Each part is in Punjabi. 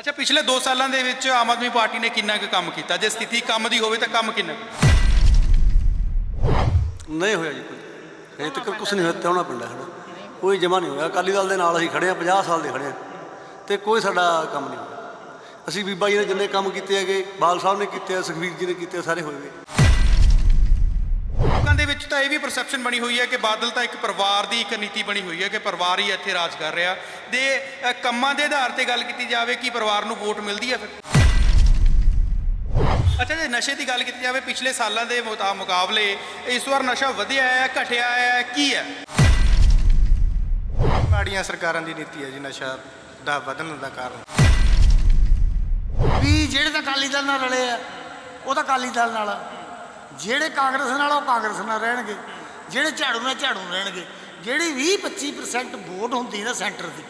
ਅੱਛਾ ਪਿਛਲੇ 2 ਸਾਲਾਂ ਦੇ ਵਿੱਚ ਆਮ ਆਦਮੀ ਪਾਰਟੀ ਨੇ ਕਿੰਨਾ ਕੁ ਕੰਮ ਕੀਤਾ? ਜੇ ਸਥਿਤੀ ਕੰਮ ਦੀ ਹੋਵੇ ਤਾਂ ਕੰਮ ਕਿੰਨਾ ਕੁ? ਨਹੀਂ ਹੋਇਆ ਜੀ ਕੋਈ। ਹਜੇ ਤੱਕ ਕੁਝ ਨਹੀਂ ਹੋਇਆ ਤਿਉਣਾ ਹੈ ਸਾਡਾ। ਕੋਈ ਜਮਾ ਨਹੀਂ ਹੋਇਆ। ਅਕਾਲੀ ਦਲ ਦੇ ਨਾਲ ਅਸੀਂ ਖੜੇ ਆ 50 ਸਾਲ ਦੇ ਖੜੇ ਆ ਤੇ ਕੋਈ ਸਾਡਾ ਕੰਮ ਨਹੀਂ ਹੋਇਆ। ਅਸੀਂ ਬੀਬਾ ਜੀ ਨੇ ਜਿੰਨੇ ਕੰਮ ਕੀਤੇ ਹੈਗੇ ਬਾਲ ਸਾਹਿਬ ਨੇ ਕੀਤੇ ਆ ਸੁਖਬੀਰ ਜੀ ਨੇ ਕੀਤੇ ਆ, ਸਾਰੇ ਹੋਏ ਵੇ ਦੇ ਵਿੱਚ ਤਾਂ ਇਹ ਵੀ ਪਰਸੈਪਸ਼ਨ ਬਣੀ ਹੋਈ ਹੈ ਕਿ ਬਾਦਲ ਤਾਂ ਇੱਕ ਪਰਿਵਾਰ ਦੀ ਇੱਕ ਨੀਤੀ ਬਣੀ ਹੋਈ ਹੈ ਕਿ ਪਰਿਵਾਰ ਹੀ ਇੱਥੇ ਰਾਜ ਕਰ ਰਿਹਾ। ਦੇ ਕੰਮਾਂ ਦੇ ਆਧਾਰ ਤੇ ਗੱਲ ਕੀਤੀ ਜਾਵੇ ਕਿ ਪਰਿਵਾਰ ਨੂੰ ਵੋਟ ਮਿਲਦੀ ਹੈ ਫਿਰ। ਅੱਛਾ ਜੇ, ਨਸ਼ੇ ਦੀ ਗੱਲ ਕੀਤੀ ਜਾਵੇ, ਪਿਛਲੇ ਸਾਲਾਂ ਦੇ ਮੁਕਾਬਲੇ ਇਸ ਵਾਰ ਨਸ਼ਾ ਵਧਿਆ ਹੈ, ਘਟਿਆ ਹੈ, ਕੀ ਹੈ? ਮਾੜੀਆਂ ਸਰਕਾਰਾਂ ਦੀ ਨੀਤੀ ਹੈ ਜੀ, ਨਸ਼ਾ ਦਾ ਵਧਣ ਦਾ ਕਾਰਨ। ਵੀ ਜਿਹੜੇ ਤਾਂ ਅਕਾਲੀ ਦਲ ਨਾਲ ਰਲੇ ਆ, ਉਹ ਤਾਂ ਅਕਾਲੀ ਦਲ ਨਾਲ ਆ। ਜਿਹੜੇ ਕਾਂਗਰਸ ਨਾਲ ਉਹ ਕਾਂਗਰਸ ਨਾਲ ਰਹਿਣਗੇ ਜਿਹੜੇ ਝਾੜੂ ਨਾਲ ਝਾੜੂ ਰਹਿਣਗੇ ਜਿਹੜੀ 20 25% ਵੋਟ ਹੁੰਦੀ ਨਾ ਸੈਂਟਰ ਦੀ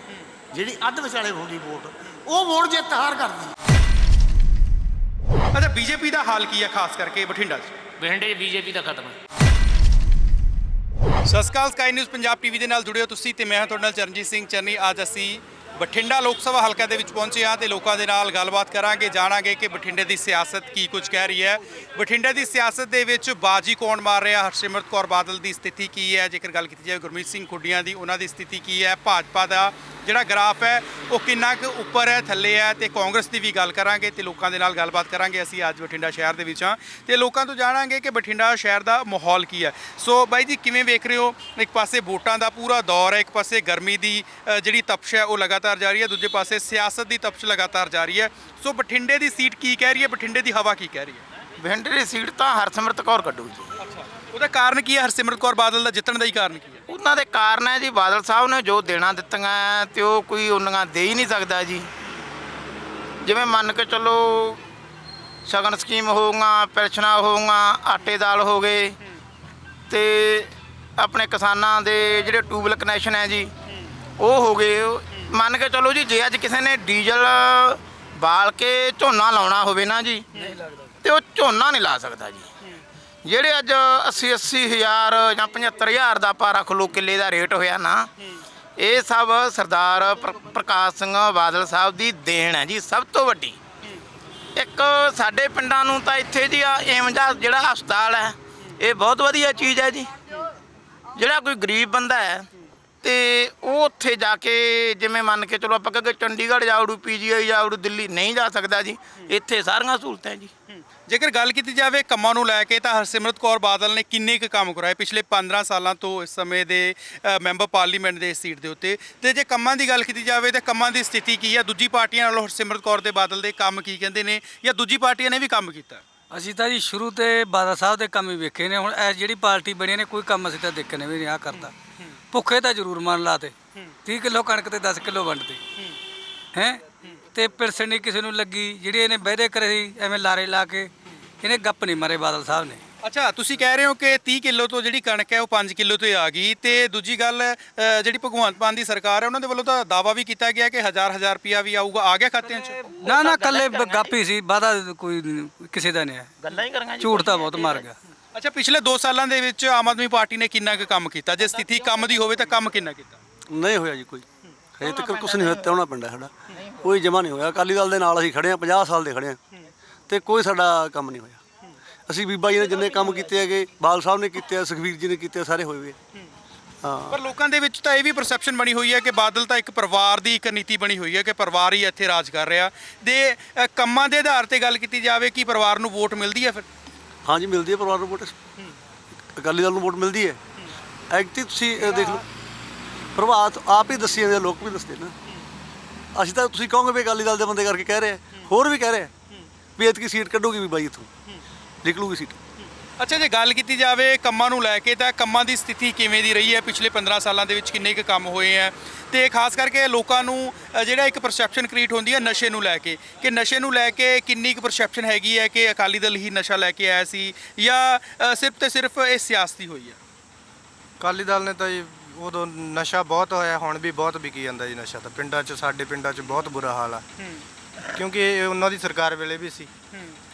ਜਿਹੜੀ ਅੱਧ ਵਿਚਾਲੇ ਹੁੰਦੀ ਵੋਟ ਉਹ ਵੋਟ ਜਿੱਤ ਹਾਰ ਕਰਦੀ ਅੱਛਾ ਬੀਜੇਪੀ ਦਾ ਹਾਲ ਕੀ ਹੈ ਖਾਸ ਕਰਕੇ ਬਠਿੰਡਾ 'ਚ? ਬਠਿੰਡੇ ਬੀਜੇਪੀ ਦਾ ਖਤਮ ਹੈ। ਸਤਿ ਸ਼੍ਰੀ ਅਕਾਲ ਸਕਾਈ ਨਿਊਜ਼ ਪੰਜਾਬ ਟੀਵੀ ਦੇ ਨਾਲ ਜੁੜੇ ਹੋ ਤੁਸੀਂ ਤੇ ਮੈਂ ਹਾਂ ਤੁਹਾਡੇ ਨਾਲ ਚਰਨਜੀਤ ਸਿੰਘ ਚੰਨੀ ਅੱਜ ਅਸੀਂ ਬਠਿੰਡਾ ਲੋਕ ਸਭਾ ਹਲਕਾ ਦੇ ਵਿੱਚ ਪਹੁੰਚੇ ਹਾਂ ਤੇ ਲੋਕਾਂ ਦੇ ਨਾਲ ਗੱਲਬਾਤ ਕਰਾਂਗੇ, ਜਾਣਾਂਗੇ ਕਿ ਬਠਿੰਡੇ ਦੀ ਸਿਆਸਤ ਕੀ ਕੁਝ ਕਹਿ ਰਹੀ ਹੈ। ਬਠਿੰਡੇ ਦੀ ਸਿਆਸਤ ਦੇ ਵਿੱਚ ਬਾਜੀ ਕੌਣ ਮਾਰ ਰਿਹਾ? ਹਰਸਿਮਰਤ ਕੌਰ ਬਾਦਲ ਦੀ ਸਥਿਤੀ ਕੀ ਹੈ? ਜੇਕਰ ਗੱਲ ਕੀਤੀ ਜਾਵੇ ਗੁਰਮੀਤ ਸਿੰਘ ਖੁੱਡੀਆਂ ਦੀ, ਉਹਨਾਂ ਦੀ ਸਥਿਤੀ ਕੀ ਹੈ? ਭਾਜਪਾ ਦਾ ਜਿਹੜਾ ਗ੍ਰਾਫ ਹੈ ਉਹ ਕਿੰਨਾ ਕੁ ਉੱਪਰ ਹੈ ਥੱਲੇ ਹੈ ਤੇ ਕਾਂਗਰਸ ਦੀ ਵੀ ਗੱਲ ਕਰਾਂਗੇ ਤੇ ਲੋਕਾਂ ਦੇ ਨਾਲ ਗੱਲਬਾਤ ਕਰਾਂਗੇ। ਅਸੀਂ ਅੱਜ ਬਠਿੰਡਾ ਸ਼ਹਿਰ ਦੇ ਵਿੱਚ ਹਾਂ ਤੇ ਲੋਕਾਂ ਤੋਂ ਜਾਣਾਂਗੇ ਕਿ ਬਠਿੰਡਾ ਸ਼ਹਿਰ ਦਾ ਮਾਹੌਲ ਕੀ ਹੈ। ਸੋ ਬਾਈ ਜੀ ਕਿਵੇਂ ਵੇਖ ਰਹੇ ਹੋ? ਇੱਕ ਪਾਸੇ ਵੋਟਾਂ ਦਾ ਪੂਰਾ ਦੌਰ ਹੈ ਇੱਕ ਪਾਸੇ ਗਰਮੀ ਦੀ ਜਿਹੜੀ ਤਪਸ਼ ਹੈ ਉਹ ਲਗਾਤਾਰ ਜਾਰੀ ਹੈ। ਦੂਜੇ ਪਾਸੇ ਸਿਆਸਤ ਦੀ ਤਪਸ਼ ਲਗਾਤਾਰ ਜਾਰੀ ਹੈ। ਸੋ ਬਠਿੰਡੇ ਦੀ ਸੀਟ ਕੀ ਕਹਿ ਰਹੀ ਹੈ? ਬਠਿੰਡੇ ਦੀ ਹਵਾ ਕੀ ਕਹਿ ਰਹੀ ਹੈ? ਬਠਿੰਡੇ ਦੀ ਸੀਟ ਤਾਂ ਹਰਸਿਮਰਤ ਕੌਰ ਕੱਢੂ ਜੀ। ਅੱਛਾ। ਉਹਦਾ ਕਾਰਨ ਕੀ ਹੈ? ਹਰਸਿਮਰਤ ਕੌਰ ਬਾਦਲ ਦਾ ਜਿੱਤਣ ਦਾ ਹੀ ਕਾਰਨ ਕੀ ਹੈ? ਉਹਨਾਂ ਦੇ ਕਾਰਨ ਹੈ ਜੀ, ਬਾਦਲ ਸਾਹਿਬ ਨੇ ਜੋ ਦੇਣਾ ਦਿੱਤੀਆਂ ਹੈ ਤੇ ਉਹ ਕੋਈ ਉਹਨਾਂ ਦੇ ਹੀ ਨਹੀਂ ਸਕਦਾ ਜੀ। ਜਿਵੇਂ ਮੰਨ ਕੇ ਚੱਲੋ, ਸ਼ਗਨ ਸਕੀਮ ਹੋਊਗਾ, ਪੈਨਸ਼ਨਾਂ ਹੋਊਗਾ, ਆਟੇ ਦਾਲ ਹੋ ਗਏ ਤੇ ਆਪਣੇ ਕਿਸਾਨਾਂ ਦੇ ਜਿਹੜੇ ਟਿਊਬਲ ਕਨੈਕਸ਼ਨ ਹੈ ਜੀ, ਉਹ ਹੋ ਗਏ। ਮੰਨ ਕੇ ਚੱਲੋ ਜੀ, ਜੇ ਅੱਜ ਕਿਸੇ ਨੇ ਡੀਜ਼ਲ ਬਾਲ ਕੇ ਝੋਨਾ ਲਾਉਣਾ ਹੋਵੇ ਨਾ ਜੀ, ਤੇ ਉਹ ਝੋਨਾ ਨਹੀਂ ਲਾ ਸਕਦਾ ਜੀ। ਜਿਹੜੇ ਅੱਜ 80 80 ਹਜ਼ਾਰ ਜਾਂ 75 ਹਜ਼ਾਰ ਦਾ ਆਪਾਂ ਰੱਖ ਲੋ ਕਿੱਲੇ ਦਾ ਰੇਟ ਹੋਇਆ ਨਾ ਇਹ ਸਭ ਸਰਦਾਰ ਪ੍ਰ- ਪ੍ਰਕਾਸ਼ ਸਿੰਘ ਬਾਦਲ ਸਾਹਿਬ ਦੀ ਦੇਣ ਹੈ ਜੀ ਸਭ ਤੋਂ ਵੱਡੀ। ਇੱਕ ਸਾਡੇ ਪਿੰਡਾਂ ਨੂੰ ਤਾਂ ਇੱਥੇ ਜੀ ਆ ਏਮ ਦਾ ਜਿਹੜਾ ਹਸਪਤਾਲ ਹੈ ਇਹ ਬਹੁਤ ਵਧੀਆ ਚੀਜ਼ ਹੈ ਜੀ। ਜਿਹੜਾ ਕੋਈ ਗਰੀਬ ਬੰਦਾ ਹੈ ਤੇ ਉਹ ਉੱਥੇ ਜਾ ਕੇ ਜਿਵੇਂ ਮੰਨ ਕੇ ਚਲੋ ਆਪਾਂ ਕਹਿੰਦੇ ਚੰਡੀਗੜ੍ਹ ਜਾਵੜੂ ਪੀਜੀਆਈ ਜਾਵੜੂ ਦਿੱਲੀ ਨਹੀਂ ਜਾ ਸਕਦਾ ਜੀ। ਇੱਥੇ ਸਾਰੀਆਂ ਸਹੂਲਤਾਂ ਜੀ। ਜੇਕਰ ਗੱਲ ਕੀਤੀ ਜਾਵੇ ਕੰਮਾਂ ਨੂੰ ਲੈ ਕੇ ਤਾਂ ਹਰਸਿਮਰਤ ਕੌਰ ਬਾਦਲ ਨੇ ਕਿੰਨੇ ਕੁ ਕੰਮ ਕਰਾਏ ਪਿਛਲੇ 15 ਸਾਲਾਂ ਤੋਂ ਇਸ ਸਮੇਂ ਦੇ ਮੈਂਬਰ ਪਾਰਲੀਮੈਂਟ ਦੇ ਇਸ ਸੀਟ ਦੇ ਉੱਤੇ। ਤੇ ਜੇ ਕੰਮਾਂ ਦੀ ਗੱਲ ਕੀਤੀ ਜਾਵੇ ਤਾਂ ਕੰਮਾਂ ਦੀ ਸਥਿਤੀ ਕੀ ਹੈ ਦੂਜੀ ਪਾਰਟੀਆਂ ਨਾਲੋਂ ਹਰਸਿਮਰਤ ਕੌਰ ਦੇ ਬਾਦਲ ਦੇ ਕੰਮ ਕੀ ਕਹਿੰਦੇ ਨੇ? ਜਾਂ ਦੂਜੀ ਪਾਰਟੀਆਂ ਨੇ ਵੀ ਕੰਮ ਕੀਤਾ? ਅਸੀਂ ਤਾਂ ਜੀ ਸ਼ੁਰੂ ਤੇ ਬਾਦਲ ਸਾਹਿਬ ਦੇ ਕੰਮ ਹੀ ਵੇਖੇ ਨੇ। ਹੁਣ ਇਹ ਜਿਹੜੀ ਪਾਰਟੀ ਬਣੀ ਨੇ ਕੋਈ ਕੰਮ ਅਸੀਂ ਤਾਂ ਦੇਖੇ ਨੇ ਵੀ ਨਹੀਂ ਆ ਕਰਦਾ। ਭੁੱਖੇ ਤਾਂ ਜ਼ਰੂਰ ਮੰਨ ਲਾਤੇ। 30 ਕਿਲੋ ਕਣਕ ਤੇ 10 ਕਿਲੋ ਵੰਡਦੇ ਹੈ। ਤੇ ਪਿਲਸਣ ਨਹੀਂ ਕਿਸੇ ਨੂੰ ਲੱਗੀ। ਜਿਹੜੀ ਇਹਨੇ ਵਾਅਦੇ ਕਰੇ ਸੀ ਐਵੇਂ ਲਾਰੇ ਲਾ ਕੇ ਇਹਨੇ ਗੱਪ ਨਹੀਂ ਮਾਰੇ ਬਾਦਲ ਸਾਹਿਬ ਨੇ। ਅੱਛਾ ਤੁਸੀਂ ਕਹਿ ਰਹੇ ਹੋ ਕਿ 30 ਕਿਲੋ ਤੋਂ ਜਿਹੜੀ ਕਣਕ ਹੈ ਉਹ 5 ਕਿਲੋ ਤੇ ਆ ਗਈ। ਤੇ ਦੂਜੀ ਗੱਲ ਅ, ਜਿਹੜੀ ਭਗਵੰਤ ਮਾਨ ਦੀ ਸਰਕਾਰ ਹੈ ਉਹਨਾਂ ਦੇ ਵੱਲੋਂ ਤਾਂ ਦਾਵਾ ਵੀ ਕੀਤਾ ਗਿਆ ਕਿ ਹਜ਼ਾਰ ਹਜ਼ਾਰ ਰੁਪਿਆ ਵੀ ਆਊਗਾ। ਆ ਗਿਆ ਖਾਤਿਆਂ 'ਚ? ਨਾ ਨਾ ਕੱਲੇ ਗੱਪ ਹੀ ਸੀ। ਵਾਦਾ ਕੋਈ ਕਿਸੇ ਦਾ ਨਹੀਂ ਹੈ। ਗੱਲਾਂ ਹੀ ਕਰਾਂਗੇ ਝੂਠ ਤਾਂ ਬਹੁਤ ਮਾਰ ਗਿਆ। ਅੱਛਾ ਪਿਛਲੇ 2 ਸਾਲਾਂ ਦੇ ਵਿੱਚ ਆਮ ਆਦਮੀ ਪਾਰਟੀ ਨੇ ਕਿੰਨਾ ਕੁ ਕੰਮ ਕੀਤਾ? ਜੇ ਸਥਿਤੀ ਕੰਮ ਦੀ ਹੋਵੇ ਤਾਂ ਕੰਮ ਕਿੰਨਾ ਕੀਤਾ? ਨਹੀਂ ਹੋਇਆ ਜੀ ਕੋਈ। ਹਜੇ ਤੱਕ ਕੁਝ ਨਹੀਂ ਹੋਇਆ ਤਿਉਣਾ ਪਿੰਡਾ ਸਾਡਾ। ਕੋਈ ਜਮਾ ਨਹੀਂ ਹੋਇਆ। ਅਕਾਲੀ ਦਲ ਦੇ ਨਾਲ ਅਸੀਂ ਖੜੇ ਆ 50 ਸਾਲ ਦੇ ਖੜੇ ਆ ਤੇ ਕੋਈ ਸਾਡਾ ਕੰਮ ਨਹੀਂ ਹੋਇਆ। ਅਸੀਂ ਬੀਬਾ ਜੀ ਨੇ ਜਿੰਨੇ ਕੰਮ ਕੀਤੇ ਹੈਗੇ ਬਾਲ ਸਾਹਿਬ ਨੇ ਕੀਤੇ ਆ ਸੁਖਬੀਰ ਜੀ ਨੇ ਕੀਤੇ ਆ, ਸਾਰੇ ਹੋਏ ਵੇ ਹਾਂ। ਪਰ ਲੋਕਾਂ ਦੇ ਵਿੱਚ ਤਾਂ ਇਹ ਵੀ ਪਰਸੈਪਸ਼ਨ ਬਣੀ ਹੋਈ ਹੈ ਕਿ ਬਾਦਲ ਤਾਂ ਇੱਕ ਪਰਿਵਾਰ ਦੀ ਇੱਕ ਨੀਤੀ ਬਣੀ ਹੋਈ ਹੈ ਕਿ ਪਰਿਵਾਰ ਹੀ ਇੱਥੇ ਰਾਜ ਕਰ ਰਿਹਾ। ਦੇ ਅ, ਕੰਮਾਂ ਦੇ ਆਧਾਰ ਤੇ ਗੱਲ ਕੀਤੀ ਜਾਵੇ ਕਿ ਪਰਿਵਾਰ ਨੂੰ ਵੋਟ ਮਿਲਦੀ ਹੈ ਫਿਰ? ਹਾਂਜੀ ਮਿਲਦੀ ਹੈ ਪਰਿਵਾਰ ਨੂੰ ਵੋਟ। ਅਕਾਲੀ ਦਲ ਨੂੰ ਵੋਟ ਮਿਲਦੀ ਹੈ। ਐਕਟਿਵ ਤੁਸੀਂ ਇਹ ਦੇਖ ਲਓ। ਪ੍ਰਭਾਤ ਆਪ ਹੀ ਦੱਸੀ ਜਾਂਦੇ ਆ, ਲੋਕ ਵੀ ਦੱਸਦੇ ਨਾ ਅਸੀਂ ਤਾਂ ਤੁਸੀਂ ਕਹੋਗੇ ਵੀ ਅਕਾਲੀ ਦਲ ਦੇ ਬੰਦੇ ਕਰਕੇ ਕਹਿ ਰਹੇ ਆ। ਹੋਰ ਵੀ ਕਹਿ ਰਹੇ ਆ। ਵੀ ਇਤਕੀ ਸੀਟ ਕੱਢੂਗੀ ਵੀ ਬਾਈ ਇਥੋਂ। ਨਿਕਲੂਗੀ ਸੀਟ। ਅੱਛਾ ਜੇ ਗੱਲ ਕੀਤੀ ਜਾਵੇ ਕੰਮਾਂ ਨੂੰ ਲੈ ਕੇ ਤਾਂ ਕੰਮਾਂ ਦੀ ਸਥਿਤੀ ਕਿਵੇਂ ਦੀ ਰਹੀ ਹੈ? ਪਿਛਲੇ 15 ਸਾਲਾਂ ਦੇ ਵਿੱਚ ਕਿੰਨੇ ਕੁ ਕੰਮ ਹੋਏ ਆ ਤੇ ਖਾਸ ਕਰਕੇ ਲੋਕਾਂ ਨੂੰ ਅ, ਜਿਹੜਾ ਇੱਕ ਪਰਸੈਪਸ਼ਨ ਕ੍ਰੀਏਟ ਹੁੰਦੀ ਹੈ ਨਸ਼ੇ ਨੂੰ ਲੈ ਕੇ ਕਿ ਨਸ਼ੇ ਨੂੰ ਲੈ ਕੇ ਕਿੰਨੀ ਕੁ ਪਰਸੈਪਸ਼ਨ ਹੈਗੀ ਹੈ ਕਿ ਅਕਾਲੀ ਦਲ ਹੀ ਨਸ਼ਾ ਲੈ ਕੇ ਆਇਆ ਸੀ ਜਾਂ ਅ, ਸਿਰਫ ਤੇ ਸਿਰਫ ਇਹ ਸਿਆਸਤੀ ਹੋਈ ਹੈ? ਅਕਾਲੀ ਦਲ ਨੇ ਤਾਂ ਜੀ ਉਦੋਂ ਨਸ਼ਾ ਬਹੁਤ ਹੋਇਆ ਹੁਣ ਵੀ ਬਹੁਤ ਵਿਕੀ ਜਾਂਦਾ ਜੀ ਨਸ਼ਾ ਤਾਂ। ਪਿੰਡਾਂ 'ਚ ਸਾਡੇ ਪਿੰਡਾਂ 'ਚ ਬਹੁਤ ਬੁਰਾ ਹਾਲ ਆ। ਕਿਉਂਕਿ ਇਹ ਉਹਨਾਂ ਦੀ ਸਰਕਾਰ ਵੇਲੇ ਵੀ ਸੀ।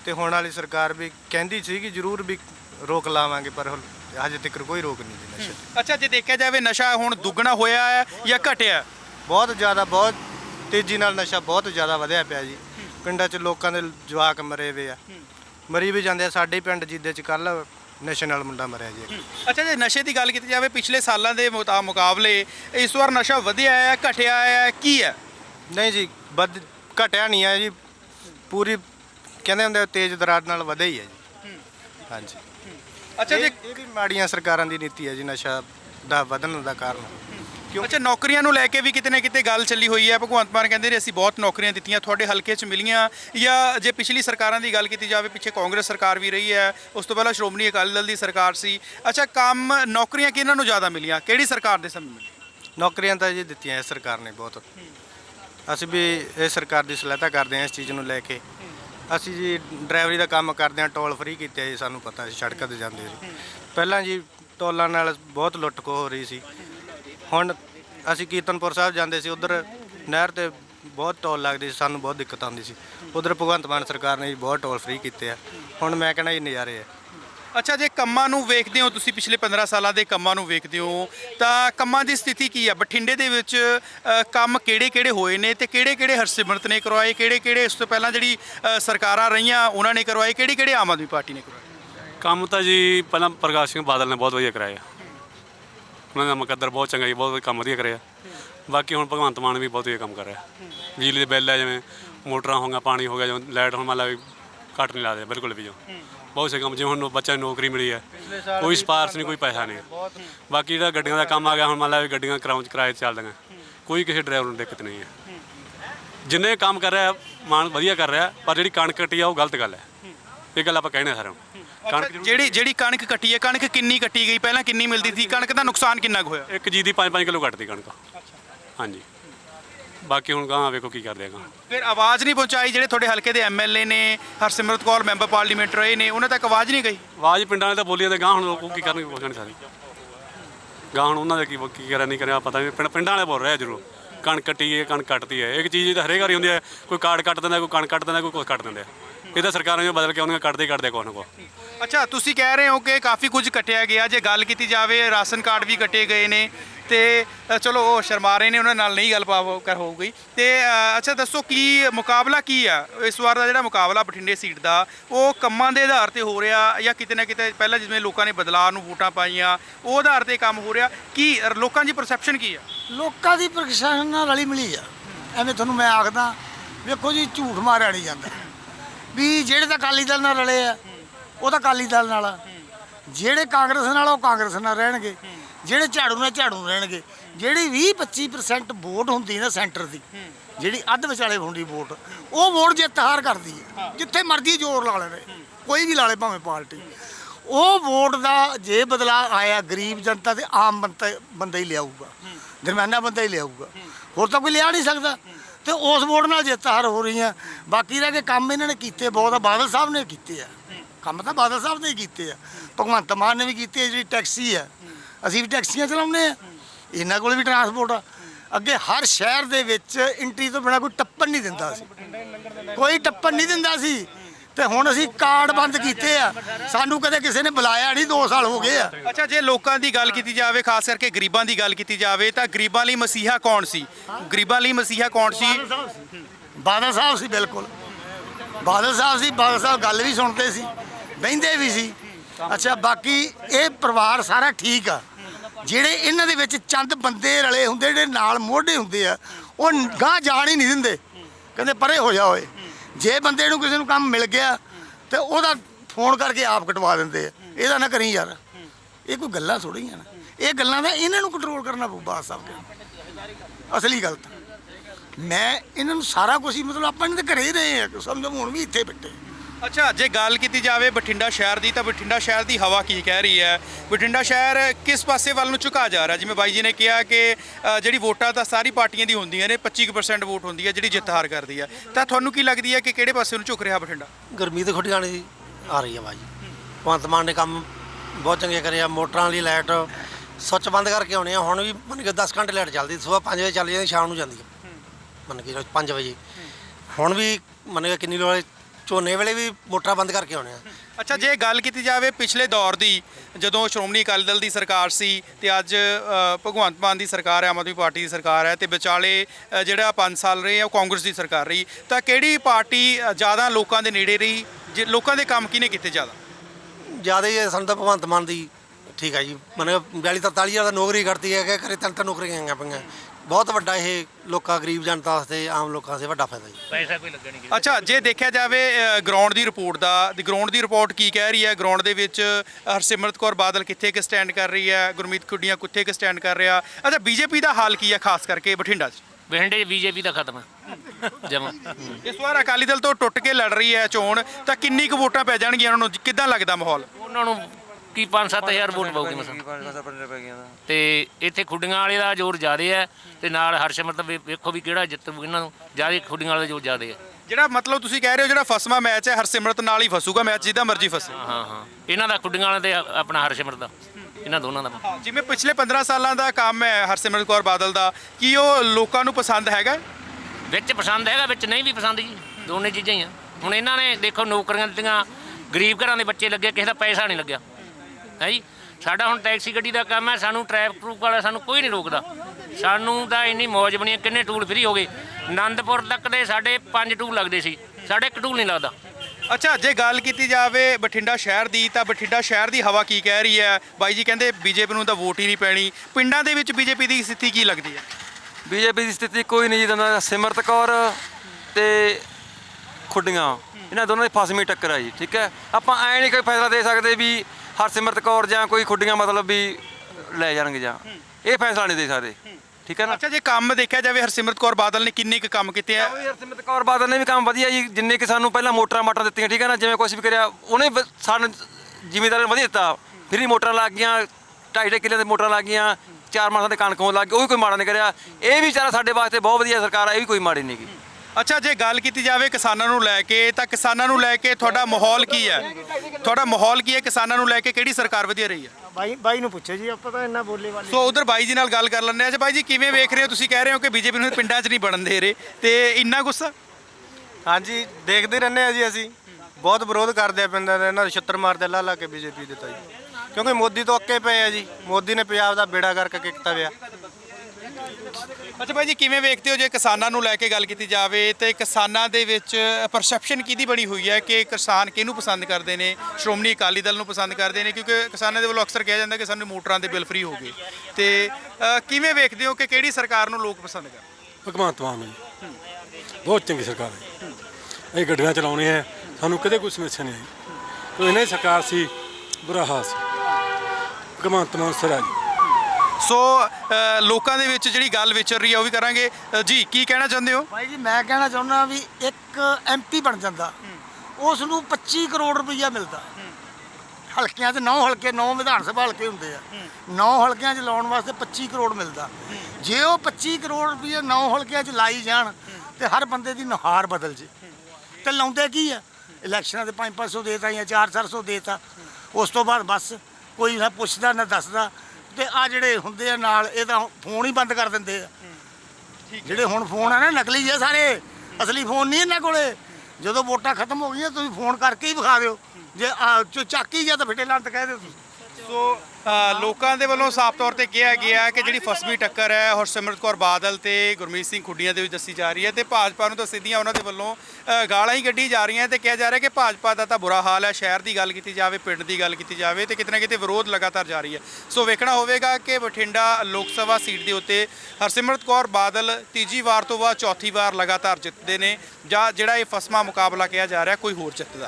ਤੇ ਹੁਣ ਵਾਲੀ ਸਰਕਾਰ ਵੀ ਕਹਿੰਦੀ ਸੀ ਕਿ ਜ਼ਰੂਰ ਵੀ ਰੋਕ ਲਾਵਾਂਗੇ ਪਰ ਹੁਣ ਹਜੇ ਤੱਕ ਕੋਈ ਰੋਕ ਨਹੀਂ ਜੀ ਨਸ਼ੇ ਤੇ ਅੱਛਾ ਜੇ ਦੇਖਿਆ ਜਾਵੇ ਨਸ਼ਾ ਹੁਣ ਦੁੱਗਣਾ ਹੋਇਆ ਹੈ ਜਾਂ ਘਟਿਆ ਹੈ? ਬਹੁਤ ਜ਼ਿਆਦਾ ਬਹੁਤ ਤੇਜ਼ੀ ਨਾਲ ਨਸ਼ਾ ਬਹੁਤ ਜ਼ਿਆਦਾ ਵਧਿਆ ਪਿਆ ਜੀ। ਪਿੰਡਾਂ 'ਚ ਲੋਕਾਂ ਦੇ ਜਵਾਕ ਮਰੇ ਵੇ ਆ। ਮਰੀ ਵੀ ਜਾਂਦੇ ਆ। ਸਾਡੇ ਹੀ ਪਿੰਡ ਜਿੱਦੇ 'ਚ ਕੱਲ ਨਸ਼ੇ ਨਾਲ ਮੁੰਡਾ ਮਰਿਆ ਜੀ। ਇੱਕ। ਅੱਛਾ ਜੇ ਨਸ਼ੇ ਦੀ ਗੱਲ ਕੀਤੀ ਜਾਵੇ ਪਿਛਲੇ ਸਾਲਾਂ ਦੇ ਮੁਤਾ- ਮੁਕਾਬਲੇ ਇਸ ਵਾਰ ਨਸ਼ਾ ਵਧਿਆ ਹੈ ਘਟਿਆ ਹੈ ਕੀ ਹੈ? ਨਹੀਂ ਜੀ ਵੱਧ ਘਟਿਆ ਨਹੀਂ ਹੈ ਜੀ। ਪੂਰੀ ਕਹਿੰਦੇ ਹੁੰਦੇ ਆ, ਤੇਜ਼ ਦਰਾਰ ਨਾਲ ਵਧਿਆ ਹੀ ਹੈ ਜੀ। ਹਾਂਜੀ। ਅੱਛਾ ਜੇ ਇਹ ਵੀ ਮਾੜੀਆਂ ਸਰਕਾਰਾਂ ਦੀ ਨੀਤੀ ਹੈ ਜੀ ਨਸ਼ਾ ਦਾ ਵਧਣ ਦਾ ਕਾਰਨ। ਅੱਛਾ ਨੌਕਰੀਆਂ ਨੂੰ ਲੈ ਕੇ ਵੀ ਕਿਤੇ ਨਾ ਕਿਤੇ ਗੱਲ ਚੱਲੀ ਹੋਈ ਹੈ ਭਗਵੰਤ ਮਾਨ ਕਹਿੰਦੇ ਨੇ ਅਸੀਂ ਬਹੁਤ ਨੌਕਰੀਆਂ ਦਿੱਤੀਆਂ ਤੁਹਾਡੇ ਹਲਕੇ 'ਚ ਮਿਲੀਆਂ। ਜਾਂ ਜੇ ਪਿਛਲੀ ਸਰਕਾਰਾਂ ਦੀ ਗੱਲ ਕੀਤੀ ਜਾਵੇ ਪਿੱਛੇ ਕਾਂਗਰਸ ਸਰਕਾਰ ਵੀ ਰਹੀ ਹੈ ਉਸ ਤੋਂ ਪਹਿਲਾਂ ਸ਼੍ਰੋਮਣੀ ਅਕਾਲੀ ਦਲ ਦੀ ਸਰਕਾਰ ਸੀ। ਅੱਛਾ ਕੰਮ ਨੌਕਰੀਆਂ ਕਿਹਨਾਂ ਨੂੰ ਜ਼ਿਆਦਾ ਮਿਲੀਆਂ? ਕਿਹੜੀ ਸਰਕਾਰ ਦੇ ਸਮੇਂ ਮਿਲੀਆਂ? ਨੌਕਰੀਆਂ ਤਾਂ ਜੀ ਦਿੱਤੀਆਂ ਇਸ ਸਰਕਾਰ ਨੇ ਬਹੁਤ। ਅਸੀਂ ਵੀ ਇਹ ਸਰਕਾਰ ਦੀ ਸਲਾਹਤਾ ਕਰਦੇ ਹਾਂ ਇਸ ਚੀਜ਼ ਨੂੰ ਲੈ ਕੇ। ਅਸੀਂ ਜੀ ਡਰਾਈਵਰੀ ਦਾ ਕੰਮ ਕਰਦੇ ਹਾਂ, ਟੋਲ ਫ੍ਰੀ ਕੀਤੇ ਜੀ, ਸਾਨੂੰ ਪਤਾ ਸੀ, ਸੜਕਾਂ ਤੇ ਜਾਂਦੇ ਸੀ। ਪਹਿਲਾਂ ਜੀ ਟੋਲਾਂ ਨਾਲ ਬਹੁਤ ਲੁੱਟ ਖੋਹ ਹੋ ਰਹੀ ਸੀ। ਹੁਣ ਅਸੀਂ ਕੀਰਤਨਪੁਰ ਸਾਹਿਬ ਜਾਂਦੇ ਸੀ, ਉਧਰ ਨਹਿਰ ਤੇ ਬਹੁਤ ਟੋਲ ਲੱਗਦੀ ਸੀ, ਸਾਨੂੰ ਬਹੁਤ ਦਿੱਕਤ ਆਉਂਦੀ ਸੀ। ਉਧਰ ਭਗਵੰਤ ਮਾਨ ਸਰਕਾਰ ਨੇ ਜੀ ਬਹੁਤ ਟੋਲ ਫ੍ਰੀ ਕੀਤੇ ਆ। ਹੁਣ ਮੈਂ ਕਹਿੰਦਾ ਇਹ ਨਜ਼ਾਰੇ ਆ। ਅੱਛਾ ਜੇ ਕੰਮਾਂ ਨੂੰ ਵੇਖਦੇ ਹੋ ਤੁਸੀਂ ਪਿਛਲੇ 15 ਸਾਲਾਂ ਦੇ ਕੰਮਾਂ ਨੂੰ ਵੇਖਦੇ ਹੋ ਤਾਂ ਕੰਮਾਂ ਦੀ ਸਥਿਤੀ ਕੀ ਹੈ ਬਠਿੰਡੇ ਦੇ ਵਿੱਚ ਅ, ਕੰਮ ਕਿਹੜੇ-ਕਿਹੜੇ ਹੋਏ ਨੇ ਤੇ ਕਿਹੜੇ-ਕਿਹੜੇ ਹਰਸਿਮਰਤ ਨੇ ਕਰਵਾਏ? ਕਿਹੜੇ-ਕਿਹੜੇ ਇਸ ਤੋਂ ਪਹਿਲਾਂ ਜਿਹੜੀ ਅ, ਸਰਕਾਰਾਂ ਰਹੀਆਂ ਉਹਨਾਂ ਨੇ ਕਰਵਾਏ? ਕਿਹੜੇ-ਕਿਹੜੇ ਆਮ ਆਦਮੀ ਪਾਰਟੀ ਨੇ ਕਰਵਾਏ? ਕੰਮ ਤਾਂ ਜੀ ਪਹਿਲਾਂ ਪ੍ਰਕਾਸ਼ ਸਿੰਘ ਬਾਦਲ ਨੇ ਬਹੁਤ ਵਧੀਆ ਕਰਾਇਆ। ਉਹਨਾਂ ਦਾ ਮੁਕੱਦਰ ਬਹੁਤ ਚੰਗਾ ਜੀ ਬਹੁਤ ਵਧੀਆ ਕੰਮ ਵਧੀਆ ਕਰਿਆ। ਬਾਕੀ ਹੁਣ ਭਗਵੰਤ ਮਾਨ ਵੀ ਬਹੁਤ ਵਧੀਆ ਕੰਮ ਕਰ ਰਿਹਾ। ਬਿਜਲੀ ਦੇ ਬਿੱਲ ਹੈ ਜਿਵੇਂ ਮੋਟਰਾਂ ਹੋ ਗਈਆਂ ਪਾਣੀ ਹੋ ਗਿਆ ਜਿਵੇਂ ਲਾਈਟ ਹੁਣ ਮੰਨ ਲਾ ਵੀ ਘੱਟ ਨਹੀਂ ਲਾ ਲਾਦੇ ਬਿਲਕੁਲ ਵੀ ਜੋ। ਬਹੁਤ ਸੇ ਕੰਮ ਜਿਵੇਂ ਹੁਣ ਬੱਚਿਆਂ ਨੂੰ ਨੌਕਰੀ ਮਿਲੀ ਹੈ ਕੋਈ ਸਪਾਰਸ਼ ਨਹੀਂ ਕੋਈ ਪੈਸਾ ਨਹੀਂ। ਬਾਕੀ ਜਿਹੜਾ ਗੱਡੀਆਂ ਦਾ ਕੰਮ ਆ ਗਿਆ ਹੁਣ ਮੰਨ ਲਾ ਵੀ ਗੱਡੀਆਂ ਕਿਰਾਏ ਕਿਰਾਏ ਤੇ ਚੱਲਦੀਆਂ ਕੋਈ ਕਿਸੇ ਡਰਾਈਵਰ ਨੂੰ ਦਿੱਕਤ ਨਹੀਂ ਹੈ। ਜਿੰਨੇ ਕੰਮ ਕਰ ਰਿਹਾ ਮਾਨ ਵਧੀਆ ਕਰ ਰਿਹਾ ਪਰ ਜਿਹੜੀ ਕਣਕ ਕੱਟੀ ਆ ਉਹ ਗਲਤ ਗੱਲ ਹੈ। ਇਹ ਗੱਲ ਆਪਾਂ ਕਹਿਣੇ ਸਾਰਿਆਂ ਨੂੰ ਕਣਕ ਜ਼ਰੂਰ- ਜਿਹੜੀ ਜਿਹੜੀ ਕਣਕ ਕੱਟੀ ਹੈ ਕਣਕ ਕਿੰਨੀ ਕੱਟੀ ਗਈ? ਪਹਿਲਾਂ ਕਿੰਨੀ ਮਿਲਦੀ ਸੀ? ਕਣਕ ਦਾ ਨੁਕਸਾਨ ਕਿੰਨਾ ਕੁ ਹੋਇਆ? ਇੱਕ ਜੀ ਦੀ 5-5 ਕਿਲੋ ਘਟਦੀ ਕਣਕ। ਹਾਂਜੀ। ਬਾਕੀ ਹੁਣ ਗਾਂ ਵੇਖੋ ਕੀ ਕਰਦੇ ਆ ਗਾਂ ਫਿਰ ਆਵਾਜ਼ ਨਹੀਂ ਪਹੁੰਚਾਈ ਜਿਹੜੇ ਤੁਹਾਡੇ ਹਲਕੇ ਦੇ ਐਮਐਲਏ ਨੇ ਹਰਸਿਮਰਤ ਕੌਰ ਮੈਂਬਰ ਪਾਰਲੀਮੈਂਟ ਰਹੇ ਨੇ ਉਹਨਾਂ ਤੱਕ ਆਵਾਜ਼ ਨਹੀਂ ਗਈ? ਆਵਾਜ਼ ਪਿੰਡਾਂ ਵਾਲੇ ਤਾਂ ਬੋਲੀਆਂ ਤੇ ਗਾਂ ਹੁਣ ਲੋਕ ਕੀ ਕਰਨਗੇ ਪੁੱਛਣ ਸਾਰੇ। ਗਾਂ ਹੁਣ ਉਹਨਾਂ ਦੇ ਕੀ ਕੀ ਕਰਿਆ ਨਹੀਂ ਕਰਿਆ ਪਤਾ ਨਹੀਂ ਪਿੰਡ- ਪਿੰਡਾਂ ਵਾਲੇ ਬੋਲ ਰਹੇ ਆ ਜ਼ਰੂਰ। ਕੱਟੀ ਹੈ ਕਣਕ ਕੱਟਦੀ ਹੈ। ਇੱਕ ਚੀਜ਼ ਤਾਂ ਹਰੇਕ ਵਾਰੀ ਹੁੰਦੀ ਹੈ ਕੋਈ ਕਾਰਡ ਕੱਟ ਦਿੰਦਾ ਕੋਈ ਕਣਕ ਕੱਟ ਦਿੰਦਾ ਕੋਈ ਕੁਛ ਕੱਟ ਦਿੰਦਾ ਇਹ ਤਾਂ ਸਰਕਾਰਾਂ ਜੋ ਬਦਲ ਕੇ ਆਉਂਦੀਆਂ ਕੱਟਦੇ ਹੀ ਕੱਟਦੇ ਕੁਛ ਨਾ ਕੁਛ। ਅੱਛਾ ਤੁਸੀਂ ਕਹਿ ਰਹੇ ਹੋ ਕਿ ਕਾਫੀ ਕੁਝ ਕੱਟਿਆ ਗਿਆ ਜੇ ਗੱਲ ਕੀਤੀ ਜਾਵੇ ਰਾਸ਼ਨ ਕਾਰਡ ਵੀ ਕੱਟੇ ਗਏ ਨੇ ਤੇ ਅ, ਚਲੋ ਉਹ ਸ਼ਰਮਾ ਰਹੇ ਨੇ ਉਹਨਾਂ ਨਾਲ ਨਹੀਂ ਗੱਲ ਪਾਵ ਕਰ ਹੋਊਗੀ। ਤੇ ਅ, ਅੱਛਾ ਦੱਸੋ ਕੀ ਮੁਕਾਬਲਾ ਕੀ ਆ? ਇਸ ਵਾਰ ਦਾ ਜਿਹੜਾ ਮੁਕਾਬਲਾ ਬਠਿੰਡੇ ਸੀਟ ਦਾ ਉਹ ਕੰਮਾਂ ਦੇ ਆਧਾਰ ਤੇ ਹੋ ਰਿਹਾ ਜਾਂ ਕਿਤੇ ਨਾ ਕਿਤੇ ਪਹਿਲਾਂ ਜਿਵੇਂ ਲੋਕਾਂ ਨੇ ਬਦਲਾਅ ਨੂੰ ਵੋਟਾਂ ਪਾਈਆਂ ਉਹ ਆਧਾਰ ਤੇ ਕੰਮ ਹੋ ਰਿਹਾ ਕੀ ਅ, ਲੋਕਾਂ ਦੀ ਪਰਸੈਪਸ਼ਨ ਕੀ ਆ? ਲੋਕਾਂ ਦੀ ਪ੍ਰਸ਼ਾਸਨ ਨਾਲ ਰਲੀ ਮਿਲੀ ਆ। ਐਵੇਂ ਤੁਹਾਨੂੰ ਮੈਂ ਆਖਦਾ ਵੇਖੋ ਜੀ ਝੂਠ ਮਾਰਿਆ ਨਹੀਂ ਜਾਂਦਾ। ਵੀ ਜਿਹੜੇ ਤਾਂ ਅਕਾਲੀ ਦਲ ਨਾਲ ਰਲੇ ਆ, ਉਹ ਤਾਂ ਅਕਾਲੀ ਦਲ ਨਾਲ ਆ। ਜਿਹੜੇ ਕਾਂਗਰਸ ਨਾਲ ਉਹ ਕਾਂਗਰਸ ਨਾਲ ਰਹਿਣਗੇ। ਜਿਹੜੇ ਝਾੜੂ ਨਾਲ, ਝਾੜੂ ਰਹਿਣਗੇ। ਜਿਹੜੀ 20 25% ਵੋਟ ਹੁੰਦੀ ਨਾ ਸੈਂਟਰ ਦੀ, ਜਿਹੜੀ ਅੱਧ ਵਿਚਾਲੇ ਹੁੰਦੀ ਵੋਟ, ਉਹ ਵੋਟ ਜਿੱਤ ਹਾਰ ਕਰਦੀ ਹੈ ਜਿੱਥੇ ਮਰਜ਼ੀ ਜ਼ੋਰ ਲਾ ਲੈਣੇ ਕੋਈ ਵੀ ਲਾ ਲੇ, ਭਾਵੇਂ ਪਾਰਟੀ। ਉਹ ਵੋਟ ਦਾ ਜੇ ਬਦਲਾਅ ਆਇਆ, ਗਰੀਬ ਜਨਤਾ ਤੇ ਆਮ ਬੰਦਾ ਬੰਦਾ ਹੀ ਲਿਆਊਗਾ। ਦਰਮਿਆਨਾ ਬੰਦਾ ਹੀ ਲਿਆਊਗਾ। ਹੋਰ ਤਾਂ ਕੋਈ ਲਿਆ ਨਹੀਂ ਸਕਦਾ। ਤੇ ਉਸ ਵੋਟ ਨਾਲ ਜਿੱਤ ਹਾਰ ਹੋ ਰਹੀ ਰਹੀਆਂ। ਬਾਕੀ ਰਹਿ ਕੇ ਕੰਮ ਇਹਨਾਂ ਨੇ ਕੀਤੇ ਬਹੁਤ ਆ ਬਾਦਲ ਸਾਹਿਬ ਨੇ ਕੀਤੇ ਆ। ਕੰਮ ਤਾਂ ਬਾਦਲ ਸਾਹਿਬ ਨੇ ਹੀ ਕੀਤੇ ਆ। ਭਗਵੰਤ ਮਾਨ ਨੇ ਵੀ ਕੀਤੇ ਆ, ਜਿਹੜੀ ਟੈਕਸੀ ਆ। ਅਸੀਂ ਵੀ ਟੈਕਸੀਆਂ ਚਲਾਉਂਦੇ ਆ। ਇਹਨਾਂ ਕੋਲ ਵੀ ਟਰਾਂਸਪੋਰਟ ਆ। ਅੱਗੇ ਹਰ ਸ਼ਹਿਰ ਦੇ ਵਿੱਚ ਇੰਟਰੀ ਤੋਂ ਬਿਨਾ ਕੋਈ ਟੱਪਣ ਨਹੀਂ ਦਿੰਦਾ ਸੀ। ਕੋਈ ਟੱਪਣ ਨਹੀਂ ਦਿੰਦਾ ਸੀ। ਤੇ ਹੁਣ ਅਸੀਂ ਕਾਰਡ ਬੰਦ ਕੀਤੇ ਆ। ਸਾਨੂੰ ਕਦੇ ਕਿਸੇ ਨੇ ਬੁਲਾਇਆ ਨਹੀਂ 2 ਸਾਲ ਹੋ ਗਏ ਆ। ਅੱਛਾ ਜੇ ਲੋਕਾਂ ਦੀ ਗੱਲ ਕੀਤੀ ਜਾਵੇ ਖਾਸ ਕਰਕੇ ਗਰੀਬਾਂ ਦੀ ਗੱਲ ਕੀਤੀ ਜਾਵੇ ਤਾਂ ਗਰੀਬਾਂ ਲਈ ਮਸੀਹਾ ਕੌਣ ਸੀ? ਗਰੀਬਾਂ ਲਈ ਮਸੀਹਾ ਕੌਣ ਸੀ? ਬਾਦਲ ਸਾਹਿਬ ਸੀ। ਬਿਲਕੁਲ। ਬਾਦਲ ਸਾਹਿਬ ਸੀ ਬਾਦਲ ਸਾਹਿਬ ਗੱਲ ਵੀ ਸੁਣਦੇ ਸੀ ਬਹਿੰਦੇ ਵੀ ਸੀ। ਅੱਛਾ ਬਾਕੀ ਇਹ ਪਰਿਵਾਰ ਸਾਰਾ ਠੀਕ ਆ। ਜਿਹੜੇ ਇਹਨਾਂ ਦੇ ਵਿੱਚ ਚੰਦ ਬੰਦੇ ਰਲੇ ਹੁੰਦੇ ਜਿਹੜੇ ਨਾਲ ਮੋਢੇ ਹੁੰਦੇ ਆ ਉਹ ਗਾਂ ਜਾਣ ਹੀ ਨਹੀਂ ਦਿੰਦੇ। ਕਹਿੰਦੇ ਪਰੇ ਹੋ ਜਾ ਓਏ। ਜੇ ਬੰਦੇ ਨੂੰ ਕਿਸੇ ਨੂੰ ਕੰਮ ਮਿਲ ਗਿਆ ਤੇ ਉਹਦਾ ਫੋਨ ਕਰਕੇ ਆਪ ਕਟਵਾ ਦਿੰਦੇ ਆ। ਇਹਦਾ ਨਾ ਕਰੀ ਯਾਰ। ਇਹ ਕੋਈ ਗੱਲਾਂ ਥੋੜੀਆਂ ਨਾ। ਇਹ ਗੱਲਾਂ ਦਾ ਇਹਨਾਂ ਨੂੰ ਕੰਟਰੋਲ ਕਰਨਾ ਪਊ, ਬਾਦ ਸਾਹਿਬ ਦੇ ਅਸਲੀ ਗੱਲ ਤਾਂ ਮੈਂ ਇਹਨਾਂ ਨੂੰ ਸਾਰਾ ਕੁਝ ਹੀ ਮਤਲਬ ਆਪਾਂ ਇਹਨਾਂ ਦੇ ਘਰੇ ਹੀ ਰਹੇ ਆ, ਸਮਝੋ ਹੁਣ ਵੀ ਇੱਥੇ ਬੈਠੇ ਅੱਛਾ ਜੇ ਗੱਲ ਕੀਤੀ ਜਾਵੇ ਬਠਿੰਡਾ ਸ਼ਹਿਰ ਦੀ ਤਾਂ ਬਠਿੰਡਾ ਸ਼ਹਿਰ ਦੀ ਹਵਾ ਕੀ ਕਹਿ ਰਹੀ ਹੈ? ਬਠਿੰਡਾ ਸ਼ਹਿਰ ਕਿਸ ਪਾਸੇ ਵੱਲ ਨੂੰ ਝੁਕਾ ਜਾ ਰਿਹਾ? ਜਿਵੇਂ ਬਾਈ ਜੀ ਨੇ ਕਿਹਾ ਕਿ ਅ, ਜਿਹੜੀ ਵੋਟਾਂ ਤਾਂ ਸਾਰੀ ਪਾਰਟੀਆਂ ਦੀ ਹੁੰਦੀਆਂ ਨੇ 25% ਵੋਟ ਹੁੰਦੀ ਹੈ ਜਿਹੜੀ ਜਿੱਤ ਹਾਰ ਕਰਦੀ ਹੈ। ਤਾਂ ਤੁਹਾਨੂੰ ਕੀ ਲੱਗਦੀ ਹੈ ਕਿ ਕਿਹੜੇ ਪਾਸੇ ਨੂੰ ਝੁਕ ਰਿਹਾ ਬਠਿੰਡਾ? ਗਰਮੀ ਤੇ ਖੁੱਟੀ ਜਾਣੀ ਆ ਰਹੀ ਹੈ ਬਾਜੀ ਭਗਵੰਤ ਮਾਨ ਨੇ ਕੰਮ ਬਹੁਤ ਚੰਗੇ ਕਰੇ ਆ ਮੋਟਰਾਂ ਵਾਲੀ ਲਾਈਟ ਸੁੱਚ ਬੰਦ ਕਰਕੇ ਆਉਣੇ ਆ। ਹੁਣ ਵੀ ਮੰਨ ਕੇ 10 ਘੰਟੇ ਲਾਈਟ ਚੱਲਦੀ ਸਵੇਰ 5 ਵਜੇ ਚੱਲ ਜਾਂਦੀ ਸ਼ਾਮ ਨੂੰ ਜਾਂਦੀ ਹੈ। ਮੰਨ ਕੇ 5 ਵਜੇ। ਹੁਣ ਵੀ ਮੰਨ ਕੇ ਕਿੰਨੀ ਲੋੜ ਝੋਨੇ ਵੇਲੇ ਵੀ ਮੋਟਰਾਂ ਬੰਦ ਕਰਕੇ ਆਉਣੇ ਆ। ਅੱਛਾ ਜੇ ਗੱਲ ਕੀਤੀ ਜਾਵੇ ਪਿਛਲੇ ਦੌਰ ਦੀ ਜਦੋਂ ਸ਼੍ਰੋਮਣੀ ਅਕਾਲੀ ਦਲ ਦੀ ਸਰਕਾਰ ਸੀ ਤੇ ਅੱਜ ਅ, ਭਗਵੰਤ ਮਾਨ ਦੀ ਸਰਕਾਰ ਹੈ ਆਮ ਆਦਮੀ ਪਾਰਟੀ ਦੀ ਸਰਕਾਰ ਹੈ ਤੇ ਵਿਚਾਲੇ ਅ, ਜਿਹੜਾ 5 ਸਾਲ ਰਹੇ ਆ ਉਹ ਕਾਂਗਰਸ ਦੀ ਸਰਕਾਰ ਰਹੀ। ਤਾਂ ਕਿਹੜੀ ਪਾਰਟੀ ਅ, ਜ਼ਿਆਦਾ ਲੋਕਾਂ ਦੇ ਨੇੜੇ ਰਹੀ? ਜੇ ਲੋਕਾਂ ਦੇ ਕੰਮ ਕਿਹਨੇ ਕੀਤੇ ਜ਼ਿਆਦਾ? ਜ਼ਿਆਦਾ ਹੀ ਸਾਨੂੰ ਤਾਂ ਭਗਵੰਤ ਮਾਨ ਦੀ ਠੀਕ ਹੈ ਜੀ। ਮਨੇ 42 43 ਹਜ਼ਾਰ ਦਾ ਨੌਕਰੀ ਕਰਤੀ ਹੈ ਕਿ ਕਰੇ ਤਿੰਨ ਤਿੰਨ ਨੌਕਰੀਆਂ ਆਈਆਂ ਪਈਆਂ। ਬਹੁਤ ਵੱਡਾ ਇਹ ਲੋਕਾਂ ਗਰੀਬ ਜਨਤਾ ਵਾਸਤੇ ਆਮ ਲੋਕਾਂ ਵਾਸਤੇ ਵੱਡਾ ਫਾਇਦਾ ਜੀ। ਪੈਸਾ ਕੋਈ ਲੱਗਣਾ ਨਹੀਂ। ਅੱਛਾ ਜੇ ਦੇਖਿਆ ਜਾਵੇ ਗਰਾਊਂਡ ਦੀ ਰਿਪੋਰਟ ਦਾ ਦੀ ਗਰਾਊਂਡ ਦੀ ਰਿਪੋਰਟ ਕੀ ਕਹਿ ਰਹੀ ਹੈ? ਗਰਾਊਂਡ ਦੇ ਵਿੱਚ ਹਰਸਿਮਰਤ ਕੌਰ ਬਾਦਲ ਕਿੱਥੇ ਕਿ ਸਟੈਂਡ ਕਰ ਰਹੀ ਹੈ? ਗੁਰਮੀਤ ਖੁੱਡੀਆਂ ਕਿੱਥੇ ਕਿ ਸਟੈਂਡ ਕਰ ਰਿਹਾ? ਅੱਛਾ ਬੀਜੇਪੀ ਦਾ ਹਾਲ ਕੀ ਹੈ ਖਾਸ ਕਰਕੇ ਬਠਿੰਡਾ 'ਚ? ਬਠਿੰਡੇ ਬੀਜੇਪੀ ਦਾ ਖਤਮ ਹੈ। ਜਮਾ। ਇਸ ਵਾਰ ਅਕਾਲੀ ਦਲ ਤੋਂ ਟੁੱਟ ਕੇ ਲੜ ਰਹੀ ਹੈ ਚੋਣ ਤਾਂ ਕਿੰਨੀ ਕੁ ਵੋਟਾਂ ਪੈ ਜਾਣਗੀਆਂ? ਉਹਨਾਂ ਨੂੰ ਕਿੱਦਾਂ ਲੱਗਦਾ ਮਾਹੌਲ? ਉਹਨਾਂ ਨੂੰ ਕੀ 5-7000 ਵੋਟ ਪਾਉਗੀ ਮਸਾਂ? ਤੇ। ਇੱਥੇ ਖੁੱਡੀਆਂ ਵਾਲੇ ਦਾ ਜ਼ੋਰ ਜ਼ਿਆਦੇ ਹੈ ਤੇ ਨਾਲ ਹਰਸ਼ਮਤ ਵੀ ਵੇਖੋ ਵੀ ਕਿਹੜਾ ਜਿੱਤੂ ਇਹਨਾਂ ਨੂੰ ਜ਼ਿਆਦੇ ਖੁੱਡੀਆਂ ਵਾਲੇ ਦਾ ਜ਼ੋਰ ਜ਼ਿਆਦੇ ਹੈ। ਜਿਹੜਾ ਮਤਲਬ ਤੁਸੀਂ ਕਹਿ ਰਹੇ ਹੋ ਜਿਹੜਾ ਫਸਵਾ ਮੈਚ ਹੈ ਹਰਸਿਮਰਤ ਨਾਲ ਹੀ ਫਸੂਗਾ ਮੈਚ ਜਿੱਦਾਂ ਮਰਜ਼ੀ ਫਸੇ। ਹਾਂ ਹਾਂ ਇਹਨਾਂ ਦਾ ਖੁੱਡੀਆਂ ਵਾਲੇ ਤੇ ਆਪਣਾ ਹਰਸ਼ਮਤ ਦਾ ਇਹਨਾਂ ਦੋਨਾਂ ਦਾ। ਜਿਵੇਂ ਪਿਛਲੇ 15 ਸਾਲਾਂ ਦਾ ਕੰਮ ਹੈ ਹਰਸਿਮਰਤ ਕੌਰ ਬਾਦਲ ਦਾ ਕੀ ਉਹ ਲੋਕਾਂ ਨੂੰ ਪਸੰਦ ਹੈਗਾ? ਵਿੱਚ ਪਸੰਦ ਹੈਗਾ ਵਿੱਚ ਨਹੀਂ ਵੀ ਪਸੰਦ ਜੀ ਦੋਨੇ ਚੀਜ਼ਾਂ ਹੀ ਆ। ਹੁਣ ਇਹਨਾਂ ਨੇ ਦੇਖੋ ਨੌਕਰੀਆਂ ਦਿੱਤੀਆਂ ਗਰੀਬ ਘਰਾਂ ਦੇ ਬੱਚੇ ਲੱਗੇ ਕਿਸੇ ਦਾ ਪੈਸਾ ਨਹੀਂ ਲੱਗਿਆ। ਹੈ ਜੀ? ਸਾਡਾ ਹੁਣ ਟੈਕਸੀ ਗੱਡੀ ਦਾ ਕੰਮ ਹੈ ਸਾਨੂੰ ਟ੍ਰੈਫਿਕ ਟਰੂਕ ਵਾਲਾ ਸਾਨੂੰ ਕੋਈ ਨਹੀਂ ਰੋਕਦਾ। ਸਾਨੂੰ ਤਾਂ ਇੰਨੀ ਮੌਜ ਬਣੀ ਹੈ, ਕਿੰਨੇ ਟੂਲ ਫ੍ਰੀ ਹੋ ਗਏ। ਆਨੰਦਪੁਰ ਤੱਕ ਦੇ ਸਾਡੇ ਪੰਜ ਟੂਲ ਲੱਗਦੇ ਸੀ ਸਾਡੇ ਇੱਕ ਟੂਲ ਨਹੀਂ ਲੱਗਦਾ। ਅੱਛਾ ਜੇ ਗੱਲ ਕੀਤੀ ਜਾਵੇ ਬਠਿੰਡਾ ਸ਼ਹਿਰ ਦੀ ਤਾਂ ਬਠਿੰਡਾ ਸ਼ਹਿਰ ਦੀ ਹਵਾ ਕੀ ਕਹਿ ਰਹੀ ਹੈ? ਬਾਈ ਜੀ ਕਹਿੰਦੇ ਬੀਜੇਪੀ ਨੂੰ ਤਾਂ ਵੋਟ ਹੀ ਨਹੀਂ ਪੈਣੀ। ਪਿੰਡਾਂ ਦੇ ਵਿੱਚ ਬੀਜੇਪੀ ਦੀ ਸਥਿਤੀ ਕੀ ਲੱਗਦੀ ਹੈ? ਬੀਜੇਪੀ ਦੀ ਸਥਿਤੀ ਕੋਈ ਨਹੀਂ ਜਿੱਦਾਂ ਸਿਮਰਤ ਕੌਰ ਤੇ ਖੁੱਡੀਆਂ। ਇਹਨਾਂ ਦੋਨਾਂ ਦੀ ਫਸਵੀਂ ਟੱਕਰ ਆ ਜੀ ਠੀਕ ਹੈ? ਆਪਾਂ ਐ ਨਹੀਂ ਕੋਈ ਫੈਸਲਾ ਦੇ ਸਕਦੇ ਵੀ ਹਰਸਿਮਰਤ ਕੌਰ ਜਾਂ ਕੋਈ ਖੁੱਡੀਆਂ ਮਤਲਬ ਵੀ ਲੈ ਜਾਣਗੇ ਜਾਂ। ਇਹ ਫੈਸਲਾ ਨਹੀਂ ਦੇ ਸਕਦੇ। ਠੀਕ ਹੈ ਨਾ? ਅੱਛਾ ਜੇ ਕੰਮ ਦੇਖਿਆ ਜਾਵੇ ਹਰਸਿਮਰਤ ਕੌਰ ਬਾਦਲ ਨੇ ਕਿੰਨੇ ਕੁ ਕੰਮ ਕੀਤੇ ਆ? ਉਹ ਹਰਸਿਮਰਤ ਕੌਰ ਬਾਦਲ ਨੇ ਵੀ ਕੰਮ ਵਧੀਆ ਜੀ ਜਿੰਨੇ ਕਿ ਸਾਨੂੰ ਪਹਿਲਾਂ ਮੋਟਰਾਂ ਮਾਟਰਾਂ ਦਿੱਤੀਆਂ ਠੀਕ ਹੈ ਨਾ? ਜਿਵੇਂ ਕੁਝ ਵੀ ਕਰਿਆ ਉਹਨੇ ਸਾਨੂੰ ਜ਼ਿਮੀਦਾਰਾਂ ਨੂੰ ਵਧੀਆ ਦਿੱਤਾ। ਫਰੀ ਮੋਟਰਾਂ ਲੱਗ ਗਈਆਂ ਢਾਈ ਢਾਈ ਕਿੱਲੇ ਦੇ ਮੋਟਰਾਂ ਲੱਗ ਗਈਆਂ ਚਾਰ ਮਾਸਾਂ ਦੇ ਕਣਕ ਹੋਣ ਲੱਗ ਗਈ ਉਹ ਵੀ ਕੋਈ ਮਾੜਾ ਨਹੀਂ ਕਰਿਆ। ਇਹ ਵੀ ਵਿਚਾਰਾ ਸਾਡੇ ਵਾਸਤੇ ਬਹੁਤ ਵਧੀਆ ਸਰਕਾਰ ਆ ਇਹ ਵੀ ਕੋਈ ਮਾੜੀ ਨਹੀਂ ਗੀ ਅੱਛਾ ਜੇ ਗੱਲ ਕੀਤੀ ਜਾਵੇ ਕਿਸਾਨਾਂ ਨੂੰ ਲੈ ਕੇ ਤਾਂ ਕਿਸਾਨਾਂ ਨੂੰ ਲੈ ਕੇ ਤੁਹਾਡਾ ਮਾਹੌਲ ਕੀ ਹੈ? ਤੁਹਾਡਾ ਮਾਹੌਲ ਕੀ ਹੈ ਕਿਸਾਨਾਂ ਨੂੰ ਲੈ ਕੇ? ਕਿਹੜੀ ਸਰਕਾਰ ਵਧੀਆ ਰਹੀ ਹੈ? ਬਾਈ ਬਾਈ ਨੂੰ ਪੁੱਛੋ ਜੀ ਆਪਾਂ ਤਾਂ ਇੰਨਾ ਬੋਲੇ ਵਾਲੇ ਸੋ ਉਧਰ ਬਾਈ ਜੀ ਨਾਲ ਗੱਲ ਕਰ ਲੈਂਦੇ ਆ ਅੱਛਾ ਬਾਈ ਜੀ ਕਿਵੇਂ ਵੇਖ ਰਹੇ ਹੋ? ਤੁਸੀਂ ਕਹਿ ਰਹੇ ਹੋ ਕਿ ਬੀਜੇਪੀ ਨੂੰ ਪਿੰਡਾਂ 'ਚ ਨਹੀਂ ਬਣਨ ਦੇ ਰਹੇ। ਤੇ ਇੰਨਾ ਗੁੱਸਾ? ਹਾਂਜੀ ਦੇਖਦੇ ਰਹਿੰਦੇ ਆ ਜੀ ਅਸੀਂ। ਬਹੁਤ ਵਿਰੋਧ ਕਰਦੇ ਆ ਪਿੰਡਾਂ ਦੇ। ਇਹਨਾਂ ਦੇ ਛੱਤਰ ਮਾਰਦੇ ਲਾ ਲਾ ਕੇ ਬੀਜੇਪੀ ਦਿੱਤਾ ਜੀ। ਕਿਉਂਕਿ ਮੋਦੀ ਤੋਂ ਅੱਕੇ ਪਏ ਆ ਜੀ। ਮੋਦੀ ਨੇ ਪੰਜਾਬ ਦਾ ਬੇੜਾ ਕਰਕੇ ਕੀਤਾ ਵਿਆ ਅੱਛਾ ਭਾਈ ਜੀ ਕਿਵੇਂ ਵੇਖਦੇ ਹੋ ਜੇ ਕਿਸਾਨਾਂ ਨੂੰ ਲੈ ਕੇ ਗੱਲ ਕੀਤੀ ਜਾਵੇ ਤੇ ਕਿਸਾਨਾਂ ਦੇ ਵਿੱਚ ਪਰਸੈਪਸ਼ਨ ਕਿਹਦੀ ਬਣੀ ਹੋਈ ਹੈ ਕਿ ਕਿਸਾਨ ਕਿਹਨੂੰ ਪਸੰਦ ਕਰਦੇ ਨੇ? ਸ਼੍ਰੋਮਣੀ ਅਕਾਲੀ ਦਲ ਨੂੰ ਪਸੰਦ ਕਰਦੇ ਨੇ ਕਿਉਂਕਿ ਕਿਸਾਨਾਂ ਦੇ ਵੱਲੋਂ ਅਕਸਰ ਕਿਹਾ ਜਾਂਦਾ ਕਿ ਸਾਨੂੰ ਮੋਟਰਾਂ ਦੇ ਬਿੱਲ ਫ੍ਰੀ ਹੋ ਗਏ। ਤੇ ਅ, ਕਿਵੇਂ ਵੇਖਦੇ ਹੋ ਕਿ ਕਿਹੜੀ ਸਰਕਾਰ ਨੂੰ ਲੋਕ ਪਸੰਦ ਕਰਦੇ? ਭਗਵੰਤ ਮਾਨ ਜੀ। ਬਹੁਤ ਚੰਗੀ ਸਰਕਾਰ ਹੈ। ਇਹ ਗੱਡੀਆਂ ਚਲਾਉਣੇ ਹੈ। ਸਾਨੂੰ ਕਦੇ ਕੋਈ ਸਮੱਸਿਆ ਨਹੀਂ ਆਈ। ਕੋਈ ਨਹੀਂ ਸਰਕਾਰ ਸੀ ਬੁਰਾ ਹਾਲ ਸੀ। ਭਗਵੰਤ ਮਾਨ ਸਰ ਜੀ। ਸੋ ਅ, ਲੋਕਾਂ ਦੇ ਵਿੱਚ ਜਿਹੜੀ ਗੱਲ ਵਿਚਰ ਰਹੀ ਹੈ ਉਹ ਵੀ ਕਰਾਂਗੇ। ਅ, ਜੀ ਕੀ ਕਹਿਣਾ ਚਾਹੁੰਦੇ ਹੋ? ਬਾਈ ਜੀ ਮੈਂ ਕਹਿਣਾ ਚਾਹੁੰਦਾ ਵੀ ਇੱਕ ਐਮਪੀ ਬਣ ਜਾਂਦਾ ਉਸ ਨੂੰ 25 ਕਰੋੜ ਰੁਪਈਆ ਮਿਲਦਾ। ਹਲਕਿਆਂ 'ਚ 9 ਹਲਕੇ 9 ਵਿਧਾਨ ਸਭਾ ਹਲਕੇ ਹੁੰਦੇ ਆ। 9 ਹਲਕਿਆਂ 'ਚ ਲਾਉਣ ਵਾਸਤੇ 25 ਕਰੋੜ ਮਿਲਦਾ। ਜੇ ਉਹ 25 ਕਰੋੜ ਰੁਪਈਆ 9 ਹਲਕਿਆਂ 'ਚ ਲਾਈ ਜਾਣ ਤੇ ਹਰ ਬੰਦੇ ਦੀ ਨੁਹਾਰ ਬਦਲ ਜੇ। ਤੇ ਲਾਉਂਦੇ ਕੀ ਆ? ਇਲੈਕਸ਼ਨਾਂ ਦੇ 5-500 ਦੇਤਾ ਜਾਂ 4-400 ਦੇਤਾ। ਉਸ ਤੋਂ ਬਾਅਦ ਬਸ ਕੋਈ ਨਾ ਪੁੱਛਦਾ ਨਾ ਦੱਸਦਾ। ਤੇ ਆ ਜਿਹੜੇ ਹੁੰਦੇ ਆ ਨਾਲ ਇਹ ਤਾਂ ਫੋਨ ਹੀ ਬੰਦ ਕਰ ਦਿੰਦੇ ਆ। ਜਿਹੜੇ ਹੁਣ ਫੋਨ ਆ ਨਾ ਨਕਲੀ ਆ ਸਾਰੇ। ਅਸਲੀ ਫੋਨ ਨਹੀਂ ਇਹਨਾਂ ਕੋਲੇ। ਜਦੋਂ ਵੋਟਾਂ ਖਤਮ ਹੋ ਗਈਆਂ ਤੁਸੀਂ ਫੋਨ ਕਰਕੇ ਹੀ ਵਿਖਾ ਦਿਓ। ਜੇ ਚੱਕ ਹੀ ਗਿਆ ਤਾਂ ਫਿੱਟੇ ਲੰਤ ਕਹਿ ਦਿਓ ਤੁਸੀਂ। ਸੋ ਲੋਕਾਂ ਦੇ ਵੱਲੋਂ ਸਾਫ਼ ਤੌਰ ਤੇ ਕਿਹਾ ਗਿਆ ਕਿ ਜਿਹੜੀ ਫਸਵੀਂ ਟੱਕਰ ਹੈ, ਹਰਸਿਮਰਤ ਕੌਰ ਬਾਦਲ ਤੇ ਗੁਰਮੀਤ ਸਿੰਘ ਖੁੱਡੀਆਂ ਦੇ ਵਿੱਚ ਦੱਸੀ ਜਾ ਰਹੀ ਹੈ ਤੇ ਭਾਜਪਾ ਨੂੰ ਤਾਂ ਸਿੱਧੀਆਂ ਉਹਨਾਂ ਦੇ ਵੱਲੋਂ ਗਾਲਾਂ ਹੀ ਕੱਢੀ ਜਾ ਰਹੀਆਂ ਤੇ ਕਿਹਾ ਜਾ ਰਿਹਾ ਕਿ ਭਾਜਪਾ ਦਾ ਤਾਂ ਬੁਰਾ ਹਾਲ ਹੈ, ਸ਼ਹਿਰ ਦੀ ਗੱਲ ਕੀਤੀ ਜਾਵੇ, ਪਿੰਡ ਦੀ ਗੱਲ ਕੀਤੀ ਜਾਵੇ ਤੇ ਕਿਤੇ ਨਾ ਕਿਤੇ ਵਿਰੋਧ ਲਗਾਤਾਰ ਜਾਰੀ ਹੈ। ਸੋ ਵੇਖਣਾ ਹੋਵੇਗਾ ਕਿ ਬਠਿੰਡਾ ਲੋਕ ਸਭਾ ਸੀਟ ਦੇ ਉੱਤੇ ਹਰਸਿਮਰਤ ਕੌਰ ਬਾਦਲ ਤੀਜੀ ਵਾਰ ਤੋਂ ਬਾਅਦ ਚੌਥੀ ਵਾਰ ਲਗਾਤਾਰ ਜਿੱਤਦੇ ਨੇ ਜਾਂ ਜਿਹੜਾ ਇਹ ਫਸਮਾ ਮੁਕਾਬਲਾ ਕਿਹਾ ਜਾ ਰਿਹਾ, ਕੋਈ ਹੋਰ ਜਿੱਤਦਾ।